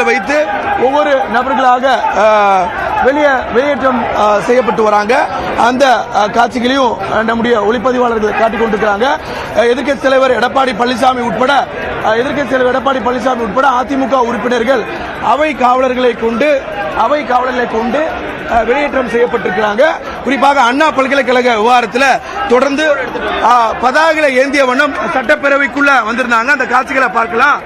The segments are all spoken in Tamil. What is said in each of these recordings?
காவலர்களை வைத்து ஒவ்வொரு நபர்களாக வெளியே வெளியேற்றம் செய்யப்பட்டு வராங்க. அந்த காட்சிகளையும் நம்முடைய ஒளிப்பதிவாளர்கள் காட்டிக் கொண்டிருக்கிறாங்க. எதிர்க்கட்சி தலைவர் எடப்பாடி பழனிசாமி உட்பட எதிர்க்கட்சி தலைவர் எடப்பாடி பழனிசாமி உட்பட அதிமுக உறுப்பினர்கள் அவை காவலர்களை கொண்டு அவை காவலர்களை கொண்டு வெளியேற்றம் செய்யப்பட்டிருக்கிறாங்க. குறிப்பாக அண்ணா பல்கலைக்கழக விவகாரத்தில் தொடர்ந்து பதாகளை ஏந்திய வண்ணம் சட்டப்பேரவைக்குள்ள வந்திருந்தாங்க. அந்த காட்சிகளை பார்க்கலாம்.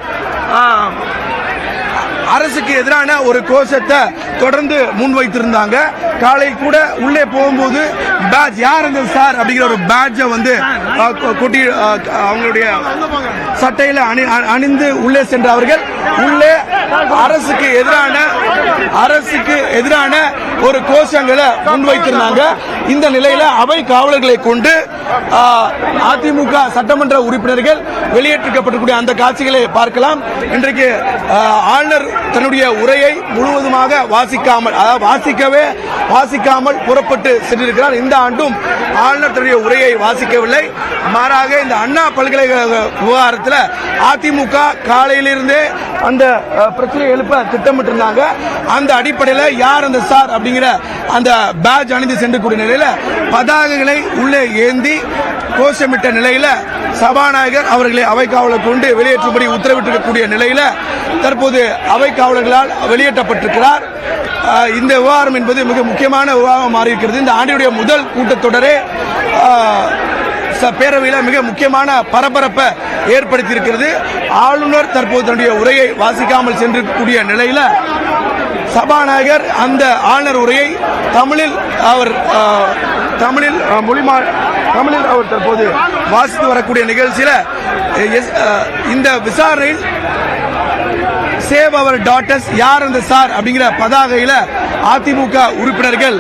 அரசுக்கு எதிரான ஒரு கோஷத்தை தொடர்ந்து முன்வைத்திருந்தாங்க. காலை கூட உள்ளே போகும்போது பேட்ச் யார் இந்த சார்? அப்படிங்கிற ஒரு பேட்சை வந்து கொ- கொட்டி அவங்களுடைய சட்டையில் அணி அணிந்து உள்ளே சென்றவர்கள். உள்ளே அரசுக்கு எதிரான அரசுக்கு எதிரான ஒரு கோஷங்களை முன்வைத்திருந்தாங்க. இந்த நிலையில அவை காவலர்களை கொண்டு அதிமுக சட்டமன்ற உறுப்பினர்கள் வெளியேற்றிக்கப்பட்டிருக்கூடிய அந்த காட்சிகளை பார்க்கலாம். இன்றைக்கு ஆளுநர் தன்னுடைய உரையை முழுவதுமாக வாசிக்காமல் அதாவது வாசிக்கவே வாசிக்காமல் புறப்பட்டு சென்றிருக்கிறார். இந்த ஆண்டும் ஆளுநர் தன்னுடைய உரையை வாசிக்கவில்லை. மாறாக இந்த அண்ணா பல்கலைக்கழக விவகாரத்தில் அதிமுக காலையிலிருந்தே அந்த பிரச்சனையை எழுப்ப திட்டமிட்டிருந்தாங்க. அந்த அடிப்படையில் யார் அந்த சார் அப்படிங்கிற அந்த பேட்ச் அணிந்து சென்றக்கூடிய நிலையில் பதாகைகளை உள்ளே ஏந்தி கோஷமிட்ட நிலையில் சபாநாயகர் அவர்களை அவை காவலர் கொண்டு வெளியேற்றும்படி உத்தரவிட்டிருக்கக்கூடிய நிலையில் தற்போது அவை காவலர்களால் வெளியேற்றப்பட்டிருக்கிறார். இந்த விவகாரம் என்பது மிக முக்கியமான விவகாரம் மாறியிருக்கிறது. இந்த ஆண்டினுடைய முதல் கூட்டத்தொடரே பேரவையில் ச- மிக முக்கியமான பரபரப்பை ஏற்படுத்தியிருக்கிறது. ஆளுநர் தற்போது தன்னுடைய உரையை வாசிக்காமல் சென்றிருக்கக்கூடிய நிலையில் சபாநாயகர் அந்த ஆளுநர் உரையை தமிழில் அவர் தமிழில் மொழிமா தமிழில் அவர் தற்போது வாசித்து வரக்கூடிய நிகழ்ச்சியில் எஸ்- இந்த விசாரணையில் சேவ் அவர் டாட்டர்ஸ் யார் அந்த சார் அப்படிங்கிற பதாகையில் அதிமுக உறுப்பினர்கள்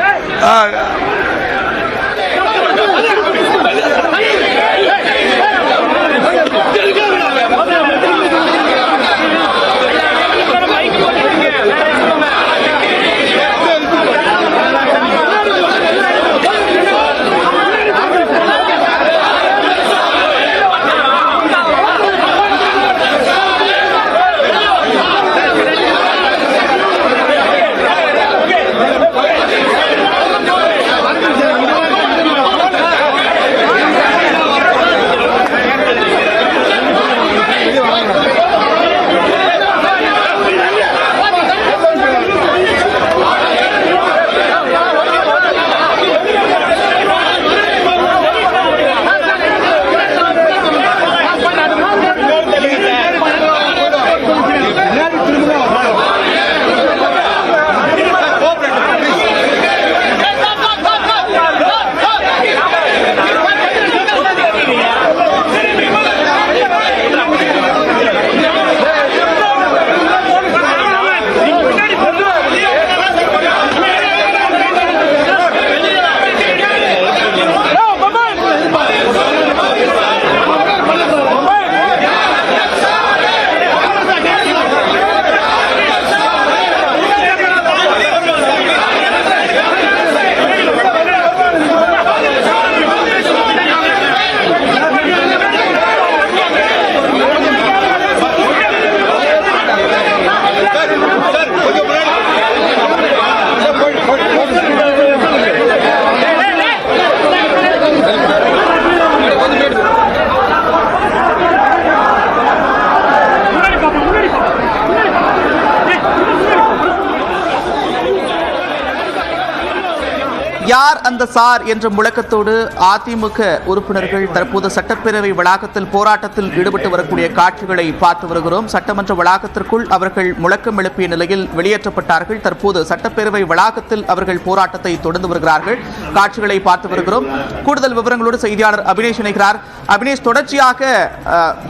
யார் அந்த சார் என்ற முழக்கத்தோடு அதிமுக உறுப்பினர்கள் தற்போது சட்டப்பேரவை வளாகத்தில் போராட்டத்தில் ஈடுபட்டு வரக்கூடிய காட்சிகளை பார்த்து வருகிறோம். சட்டமன்ற வளாகத்திற்குள் அவர்கள் முழக்கம் எழுப்பிய நிலையில் வெளியேற்றப்பட்டார்கள். தற்போது சட்டப்பேரவை வளாகத்தில் அவர்கள் போராட்டத்தை தொடர்ந்து வருகிறார்கள். காட்சிகளை பார்த்து வருகிறோம். கூடுதல் விவரங்களோடு செய்தியாளர் அபினேஷ் இணைகிறார். அபினேஷ் தொடர்ச்சியாக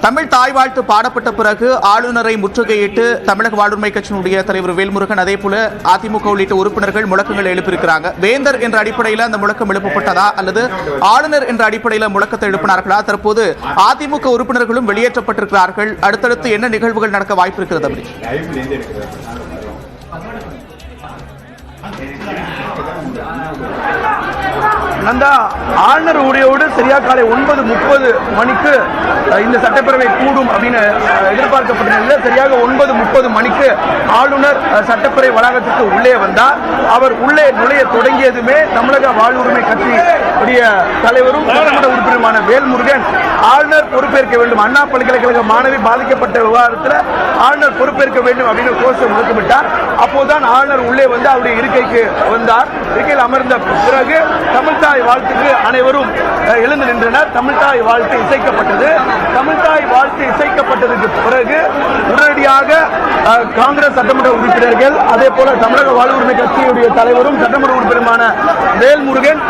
தமிழ் தாய் வாழ்த்து பாடப்பட்ட பிறகு ஆளுநரை முற்றுகையிட்டு தமிழக வாழ்வுரிமை கட்சியினுடைய தலைவர் வேல்முருகன் அதே போல அதிமுக உள்ளிட்ட உறுப்பினர்கள் முழக்கங்கள் எழுப்பியிருக்கிறாங்க. வேந்தர் என்ற அடிப்படையில் அந்த முழக்கம் எழுப்பப்பட்டதா அல்லது ஆளுநர் என்ற அடிப்படையில் முழக்கத்தை எழுப்பினார்களா? தற்போது அதிமுக உறுப்பினர்களும் வெளியேற்றப்பட்டிருக்கிறார்கள். அடுத்தடுத்து என்ன நிகழ்வுகள் நடக்க வாய்ப்பு இருக்கிறது அப்படி? நந்தா ஆளுநர் உரையோடு சரியா காலை ஒன்பது முப்பது மணிக்கு இந்த சட்டப்பேரவை கூடும் அப்படின்னு எதிர்பார்க்கப்பட்ட நிலையில் சரியாக ஒன்பது முப்பது மணிக்கு ஆளுநர் சட்டப்பேரவை வளாகத்துக்கு உள்ளே வந்தார். அவர் உள்ளே நுழைய தொடங்கியதுமே தமிழக வாழ்வுரிமை கட்சியுடைய உடைய தலைவரும் சட்டமன்ற உறுப்பினருமான வேல்முருகன். ஆளுநர் பொறுப்பேற்க வேண்டும். அண்ணா பல்கலைக்கழக மாணவி பாதிக்கப்பட்ட விவகாரத்தில் ஆளுநர் பொறுப்பேற்க வேண்டும் அப்படின்னு கோஷம் முழக்கமிட்டார் அப்போதுதான் ஆளுநர் உள்ளே வந்து அவருடைய இருக்கைக்கு வந்தார். இருக்கையில் அமர்ந்த பிறகு தமிழ்தான் தமிழ்தாய் வாழ்த்துக்கு அனைவரும் எழுந்து நின்றனர். தமிழ்தாய் வாழ்த்து இசைக்கப்பட்டது. தமிழ்தாய் வாழ்த்து இசைக்கப்பட்டதுக்கு பிறகு உடனடியாக காங்கிரஸ் சட்டமன்ற உறுப்பினர்கள் அதே போல தமிழக வாழ்வுரிமை கட்சியுடைய தலைவரும் சட்டமன்ற உறுப்பினருமான வேல்முருகன்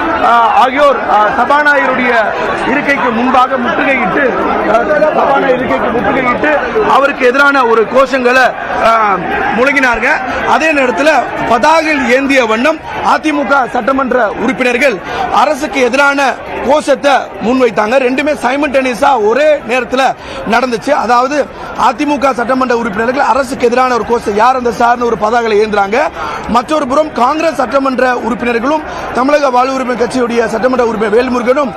ஆகியோர் சபாநாயகருடைய இருக்கைக்கு முன்பாக முற்றுகையிட்டு சபாநாயகர் இருக்கைக்கு முற்றுகையிட்டு அவருக்கு எதிரான ஒரு கோஷங்களை முழங்கினார்கள் அதே நேரத்தில் பதாகையில் ஏந்திய வண்ணம் அதிமுக சட்டமன்ற உறுப்பினர்கள் அரசுக்கு எதிரான கோஷத்தை முன்வைத்தாங்க. ரெண்டுமே சைமல்டேனியஸா ஒரே நேரத்தில் நடந்துச்சு. அதாவது அதிமுக சட்டமன்ற உறுப்பினர்கள் அரசுக்கு எதிரான ஒரு கோஷம் யார் அந்த சார்னு ஒரு பதாகளை ஏந்துறாங்க. மற்றொரு புறம் காங்கிரஸ் சட்டமன்ற உறுப்பினர்களும் தமிழக வாழ்வுரிமை கட்சியுடைய சட்டமன்ற உறுப்பினர் வேல்முருகனும்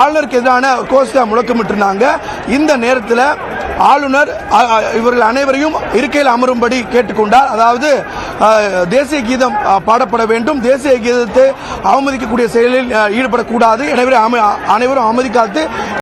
ஆளுநருக்கு எதிரான கோஷத்தை முழக்கமிட்டிருந்தாங்க. இந்த நேரத்தில் ஆளுநர் இவர்கள் அனைவரையும் இருக்கையில் அமரும்படி கேட்டுக்கொண்டார். அதாவது தேசிய கீதம் பாடப்பட வேண்டும். தேசிய கீதத்தை அவமதிக்கக்கூடிய செயலில் ஈடுபடக்கூடாது. எனவே அனைவரும் அவமதிக்காது